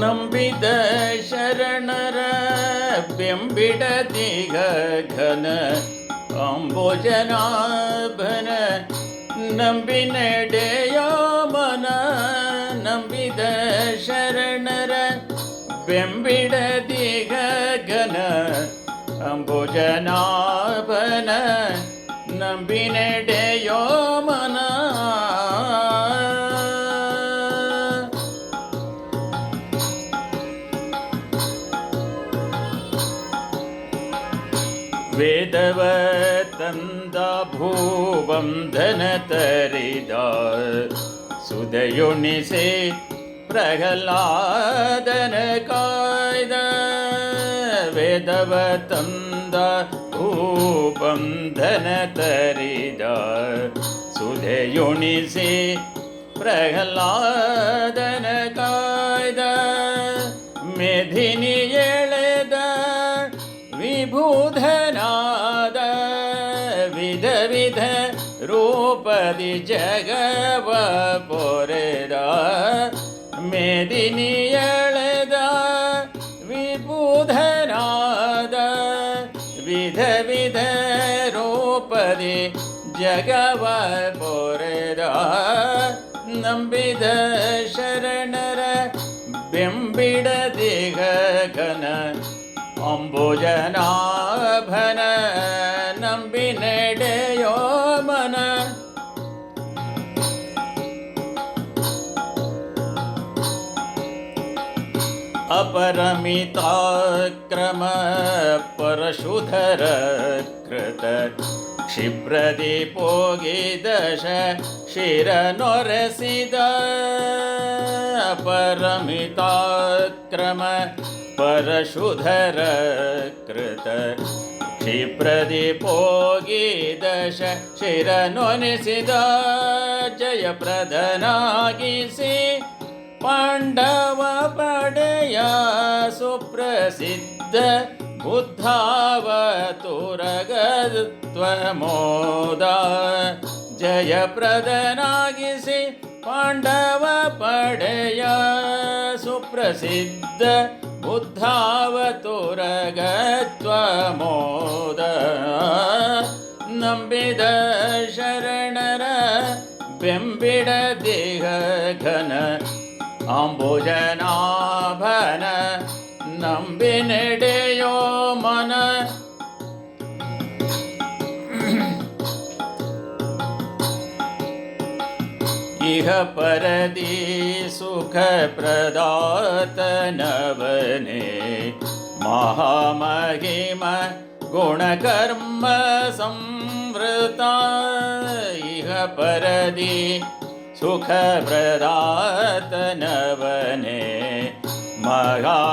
ನಂಬಿದ ಶರಣರ ಬೆಂಬಿಡದಿಗ ಘನ ಅಂಬೋಜನಾಭನ ನಂಬಿ ನಡೆಯೋ ಮನ ನಂಬಿದ ಶರಣರ ಬೆಂಬಿಡದಿಗ ಘನ ಅಂಬೋಜನಾಭನ ನಂಬಿ ನಡೆಯೋ ವೇದವ ತಂದ ಭೂಬಂಧನ ತರಿದ ಸುದಯುಣಿಸೆ ಪ್ರಹ್ಲಾದನ ಕಾಯ್ದ ವೇದವ ತಂದ ಭೂಬಂಧನ ತರಿದ ಸುದಯುಣಿಸೆ ಪ್ರಹ್ಲಾದನ ಕಾಯ್ದ ಮೆಧಿನಿ ವಿಧ ವಿಧ ರೂಪದಿ ಜಗವ ಪೊರೆದ ಮೇದಿನಿ ಎಳೆದ ವಿಭೂಧನಾದ ವಿಧ ವಿಧ ರೂಪದಿ ಜಗವ ಪೊರೆದ ನಂಬಿದ ಶರಣರ ಬೆಂಬಿಡದಿಗ ಘನ ಅಂಬುಜನಾಭನ ನಂಬಿ अपरमिताक्रम परशुधर कृत क्षिप्रदीपोगि दश क्षिरनुरसिद अपरमिता क्रम परशुधर कृत क्षिप्रदीपोगि दश क्षिरनुषिदा जय पाण्डव ಸುಪ್ರಸಿದ್ಧ ಬುದ್ಧಾವತುರಗತ್ವ ಮೋದ ಜಯಪ್ರದನಾಗಿಸಿ ಪಾಂಡವ ಪಡೆಯ ಸುಪ್ರಸಿದ್ಧ ಬುದ್ಧಾವತುರಗತ್ವ ಮೋದ ನಂಬಿದ ಶರಣರ ಬೆಂಬಿಡ ದೇಹ ಘನ अम्बोजनाभन नम् विडेयो मन। इह पर सुखप्रदातनवने महामहिम गुणकर्म संवृता। इह परदि सुखप्रदातनवने महामहिमगुणकर्म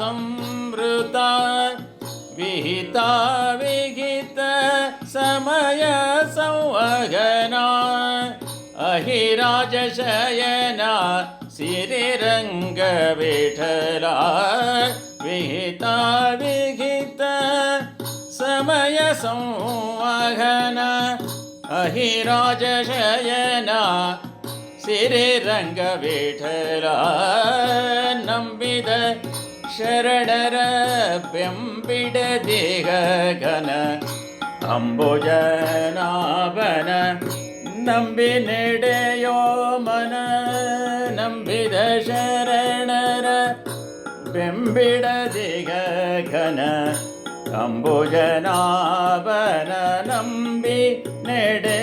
संवृता विहिता विहित समय संवगना अहिराजशयना श्रीरङ्गविठला विहिता विहित समय संवहन അഹിരാജശയന സിരരംഗവിഠല നമ്പിത ശരണര പെമ്പിട ദേഹഘന അംബുജനാഭന നമ്പിനെടയോ മന നമ്പിത ശരണര പെമ്പിട ദേഹഘന അംബുജനാഭന നമ്പി നെടേ